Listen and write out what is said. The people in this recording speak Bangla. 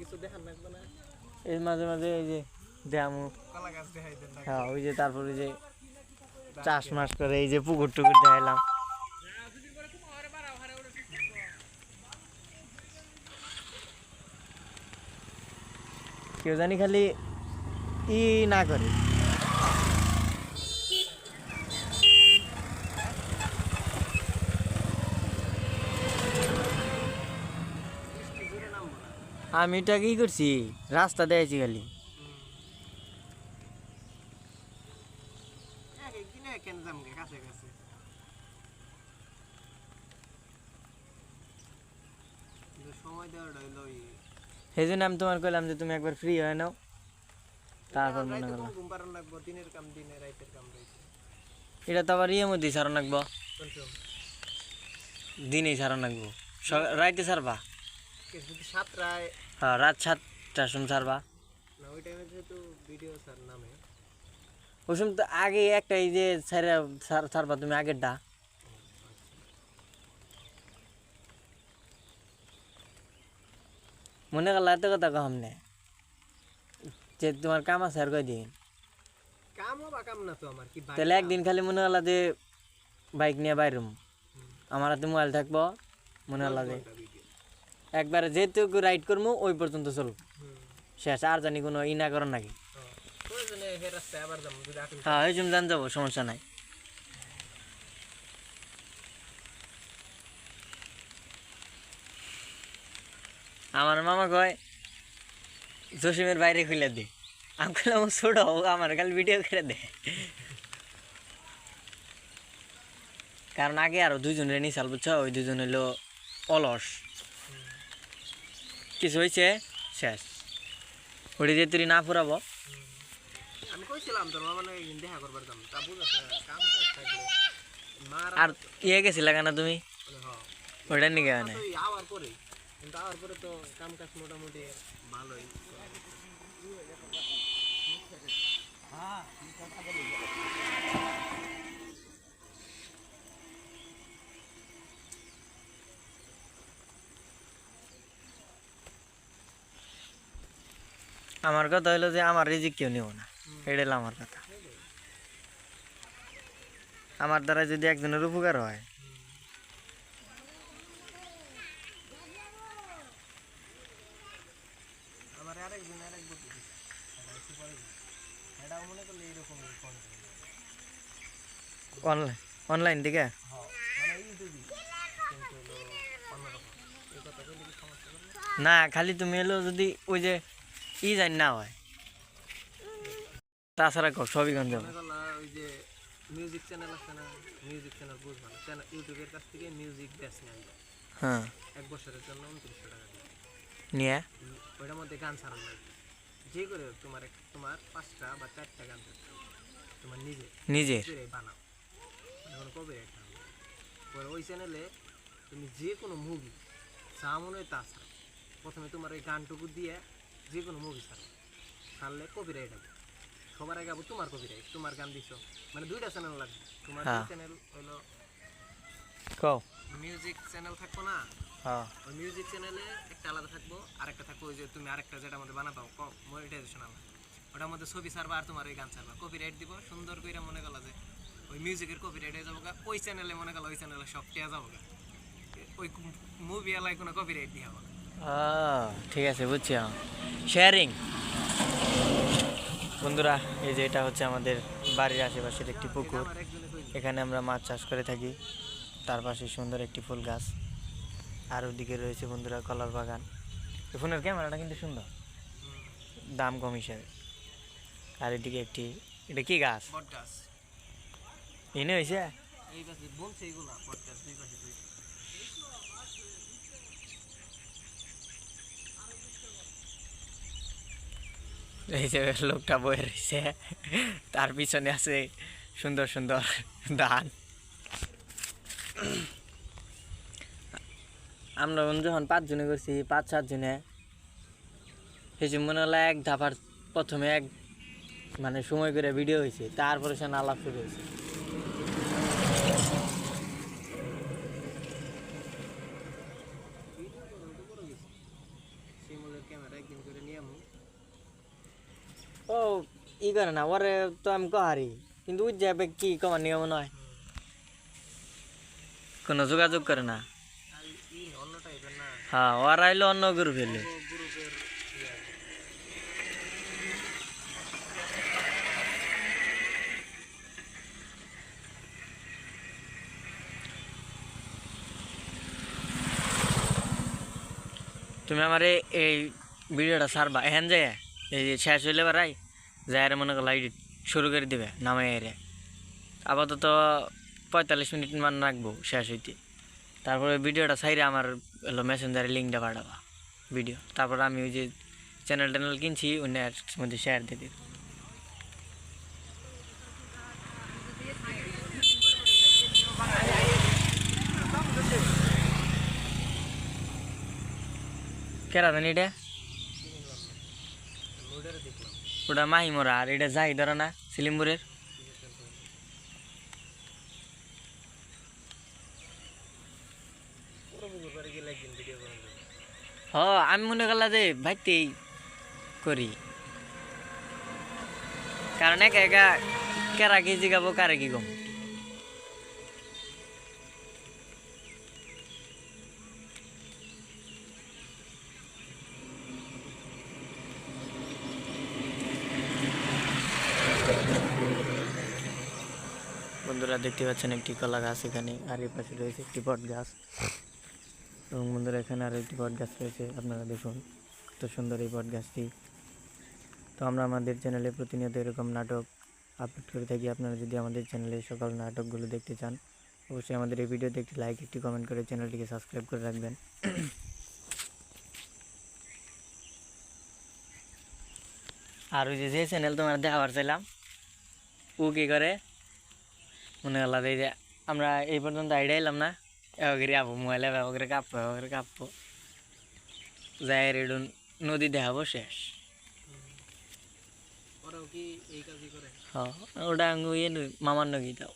কিছু দেখান লাগবে না? এই মাঝে মাঝে এই যে ড্যামু কলা গাছ দেখাই দেন হ্যাঁ ওই যে তারপরে যে চাষ মাস করে এই যে পুকুর টুকুর দেখাইলাম। কেউ জানি খালি ই না করে। আমি এটা কি করছি? রাস্তা দিয়েছি খালি। সেই জন্য আমি তোমার কইলাম যে তুমি একবার ফ্রি হয়ে নাও। তারপর মনে করলাম। এটা তো আবার ইয়ের মধ্যেই সারান লাগবো। দিনেই লাগবো। রাইতে সারবা? সাতটায় হ্যাঁ রাত সাতটার সময় সারবা না ওই টাইমে যেহেতু ভিডিও স্যার নামে। ওই সময় তো আগে একটা এই যে সার- সারবা তুমি আগেরটা। মনে করলা এত কথা কম নে। যে তোমার কাম আছে আর কয়দিন? বা কাম না তো আমার কি তাহলে একদিন খালি মনে করলা যে বাইক নিয়ে বাইরুম আমার হাতে মোবাইল থাকব মনে করলা যে একবারে যেটুকু রাইড করব ওই পর্যন্ত হুম শেষ, আর জানি কোনো ই না করেন নাকি। হ্যাঁ। ওই জন্য জান যাব, সমস্যা নাই। আমার মামা কয়, জসিমের বাইরে খুলে দে। আমি ছোট হোক আমার খালি ভিডিও করে দে। কারণ আগে আরও দুজনের নিশাল, বুঝছ? ওই দুজন হইল অলস। কিছু হয়েছে? শেষ। ওটি যে তুই না ফুরাবো? আমি কইছিলাম তোর মানে দেখা করবার যাম তা কাম কাজ থাকলে। আর ইয়ে গেছিলা কেন তুমি? ওটা নিয়ে গেলে পরে কিন্তু আওয়ার পরে তো কাম কাজ মোটামুটি ভালোই। আমার কথা হলো যে আমার রিজিক কেউ নিব না। এটা হলো আমার কথা। আমার দ্বারা যদি একজনের উপকার হয়। অনলাইন অনলাইন থেকে মানে না খালি তুমি এলো যদি ওই যে ই জানি না হয়। তাছাড়া সবই গঞ্জ মনে ওই যে মিউজিক চ্যানেল আছে না মিউজিক চ্যানেল বুঝবা না। চ্যানেল ইউটিউবের কাছ থেকে মিউজিক নেয় হ্যাঁ। এক বছরের জন্য উনত্রিশশো টাকা নিয়ে? ওইটার মধ্যে গান ছাড়ানো লাগবে যে করে তোমার তোমার পাঁচটা বা চারটা গান তোমার নিজে নিজের? বানাও। এখন কবে একটা পরে ওই চ্যানেলে তুমি যে কোনো মুভি যা মনে হয় তা প্রথমে তোমার ওই গানটুকু দিয়ে যে কোনো মুভি ছাড়ো ছাড়লে কপিরাইট হবে সবার আগে আবার তোমার কপিরাইট তোমার গান দিছো। মানে দুইটা চ্যানেল লাগবে। তোমার। চ্যানেল হলো কও। মিউজিক চ্যানেল থাকব না? হ্যাঁ। ওই মিউজিক চ্যানেলে একটা আলাদা থাকব আরেকটা থাকব ওই যে তুমি আরেকটা যেটা মধ্যে বানাবো মনিটাইজেশন আলাদা। ওটার মধ্যে ছবি ছাড়বা আর তোমার ওই গান ছাড়বা। কপিরাইট দিব সুন্দর করে মনে গেল যে ওই মিউজিকের কপিরাইট হয়ে যাব গা, ওই চ্যানেলে মনে গেল ওই চ্যানেলে সব টেয়া যাব গা। ওই মুভি এলাকায় কোনো কপিরাইট দিয়ে হবে ঠিক আছে বুঝছি শেয়ারিং বন্ধুরা এই যে এটা হচ্ছে আমাদের বাড়ির আশেপাশের একটি পুকুর। এখানে আমরা মাছ চাষ করে থাকি। তার পাশে সুন্দর একটি ফুল গাছ। আর ওদিকে রয়েছে বন্ধুরা কলার বাগান। ফোনের ক্যামেরাটা কিন্তু সুন্দর। দাম কম হিসাবে। আর এদিকে একটি এটা কি গাছ? গাছ এনে হয়েছে? এই যে লোকটা বয়ে রয়েছে, তার পিছনে আছে সুন্দর সুন্দর ধান। আমরা যখন পাঁচজনে করছি, পাঁচ সাতজনে, সেই মনে হলো এক ধাপার প্রথমে এক মানে সময় করে ভিডিও হয়েছে, তারপরে সে আলাপ শুরু হয়েছে শিমুলের ক্যামেরা একদিন করে নিয়ে আমু ও ই করে না ওরে তো আমি কহারি কিন্তু উঠ যাবে কি কমার নিয়ম নয় কোনো যোগাযোগ করে না হ্যাঁ ওর আইলো অন্য গ্রুপ এলে ও গ্রুপের ইয়ে তুমি আমার এই- ভিডিওটা সারবা এখান যায় এই যে শেষ হইলে বারাই যাই মনে করো লাইট শুরু করে দিবে নামে এরে আপাতত পঁয়তাল্লিশ মিনিট মান রাখব, শেষ হইতে। তারপরে ভিডিওটা সাইরে আমার হলো মেসেঞ্জারে লিঙ্কটা পাঠাবা ভিডিও তারপর আমি ওই যে চ্যানেল ট্যানেল কিনছি অন্যের মধ্যে শেয়ার দিয়ে দিই কেরা জানি এটা ওটারে দেখলাম ওটা মাহি মোরা, আর এটা যাই, ধরো না দেবো হ, আমি মনে করলাম যে ভাইতেই করি। কারণ একা একা কেরা কি জিগাবো, কারে কি কম? বন্ধুরা দেখতে পাচ্ছেন একটি কলা গাছ এখানে, আর এর পাশে রয়েছে একটি বট গাছ। এবং বন্ধুরা এখানে আরও একটি বট গাছ রয়েছে, আপনারা দেখুন কত সুন্দর এই বট গাছটি। তো আমরা আমাদের চ্যানেলে প্রতিনিয়ত এরকম নাটক আপলোড করে থাকি, আপনারা যদি আমাদের চ্যানেলে সকল নাটকগুলো দেখতে চান, অবশ্যই আমাদের এই ভিডিওতে একটি লাইক একটি কমেন্ট করে চ্যানেলটিকে সাবস্ক্রাইব করে রাখবেন। আর ওই যে যে চ্যানেল তোমার দেখাবার চাইলাম, ও কী করে? মনে হল এই যে আমরা এই পর্যন্ত আইডিয়া এলাম না এবারে আবো মোবাইলে ব্যবহার কাঁপবো ব্যবহার কাঁপবো। যাই রেডু নদী দেখাবো শেষ। ওরাও কি এই কাজই করে? হ ওটা মামার নগি দাও।